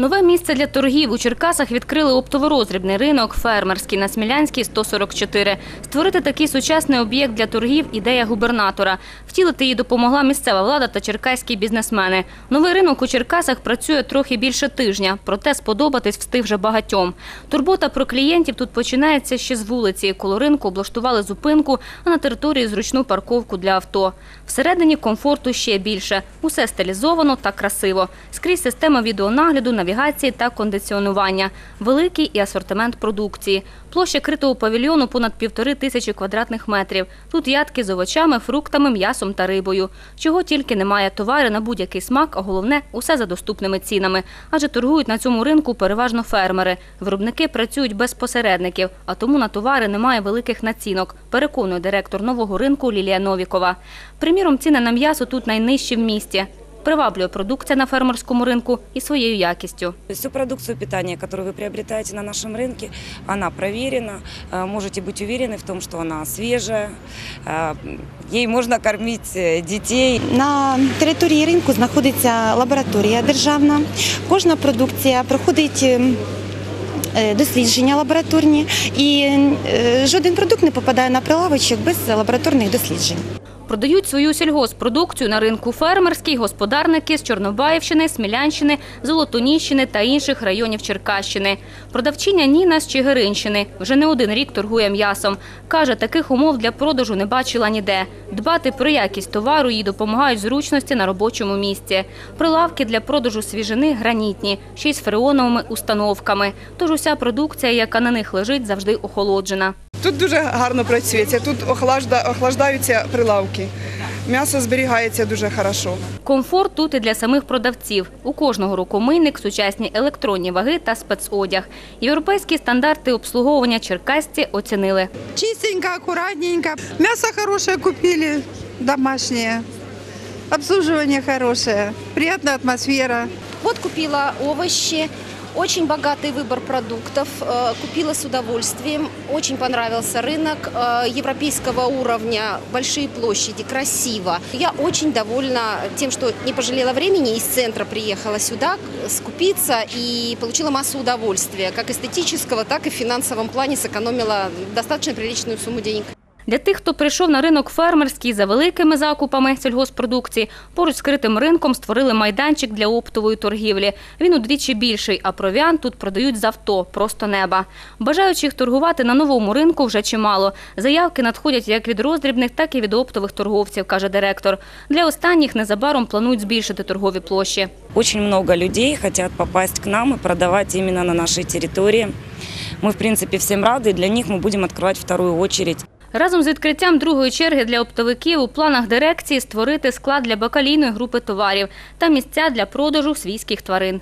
Нове місце для торгів у Черкасах відкрили оптово-роздрібний ринок фермерський на Смілянській 144. Створити такий сучасний об'єкт для торгів – ідея губернатора. Втілити її допомогла місцева влада та черкаські бізнесмени. Новий ринок у Черкасах працює трохи більше тижня, проте сподобатись встиг вже багатьом. Турбота про клієнтів тут починається ще з вулиці. Коло ринку облаштували зупинку, а на території зручну парковку для авто. Всередині комфорту ще більше. Усе стилізовано та красиво. Скрізь система відеонагляду, навігації та кондиціонування. Великий і асортимент продукції. Площа критого павільйону понад півтори тисячі квадратних метрів. Тут ядки з овочами, фруктами, м'ясом та рибою. Чого тільки немає товари на будь-який смак, а головне – усе за доступними цінами. Адже торгують на цьому ринку переважно фермери. Виробники працюють без посередників, а тому на товари немає великих націнок, переконує директор нового ринку Лілія Новікова. Приміром, ціни на м'ясо тут найнижчі в місті Приваблює продукція на фермерському ринку і своєю якістю. Всю продукцию питания, которую вы приобретаете на нашем рынке, она проверена. Э, Можете быть уверены в том, что она свежая. Э, Ей можно кормить э, детей. На території ринку знаходиться лабораторія державна. Кожна продукція проходить ем, е, дослідження лабораторні, і е, жоден продукт не попадає на прилавочок без лабораторних досліджень. Продають свою сільгоспродукцію на ринку фермерський господарники з Чорнобаївщини, Смілянщини, Золотоніщини та інших районів Черкащини. Продавчиня Ніна з Чигиринщини вже не один рік торгує м'ясом. Каже, таких умов для продажу не бачила ніде. Дбати про якість товару їй допомагають зручності на робочому місці. Прилавки для продажу свіжини гранітні, ще й з фреоновими установками. Тож уся продукція, яка на них лежить, завжди охолоджена. Тут дуже гарно працюється, тут охлажда- охлаждаються прилавки. М'ясо зберігається дуже хорошо. Комфорт тут і для самих продавців. У кожного рукомийник, сучасні електронні ваги та спецодяг. Європейські стандарти обслуговування черкасці оцінили. Чистенько, аккуратненько. Мясо хорошее купили, домашнее. Обслуживание хорошее, приятная атмосфера. Вот купила овощи, очень богатый выбор продуктов, э, купила с удовольствием, очень понравился рынок э, европейского уровня, большие площади, красиво. Я очень довольна тем, что не пожалела времени, из центра приехала сюда скупиться и получила массу удовольствия, как эстетического, так и в финансовом плане сэкономила достаточно приличную сумму денег. Для тих, хто прийшов на ринок фермерський за великими закупами сільгоспродукції, поруч з критим ринком створили майданчик для оптової торгівлі. Він удвічі більший, а провіант тут продають з авто, просто неба. Бажаючих торгувати на новому ринку вже чимало. Заявки надходять як від роздрібних, так і від оптових торговців, каже директор. Для останніх незабаром планують збільшити торгові площі. Очень много людей хотят попасть к нам и продавать именно на нашей территории. Мы, в принципе, всем рады, и для них мы будем открывать вторую очередь. Разом з відкриттям другої черги для оптовиків у планах дирекції створити склад для бакалійної групи товарів та місця для продажу свійських тварин.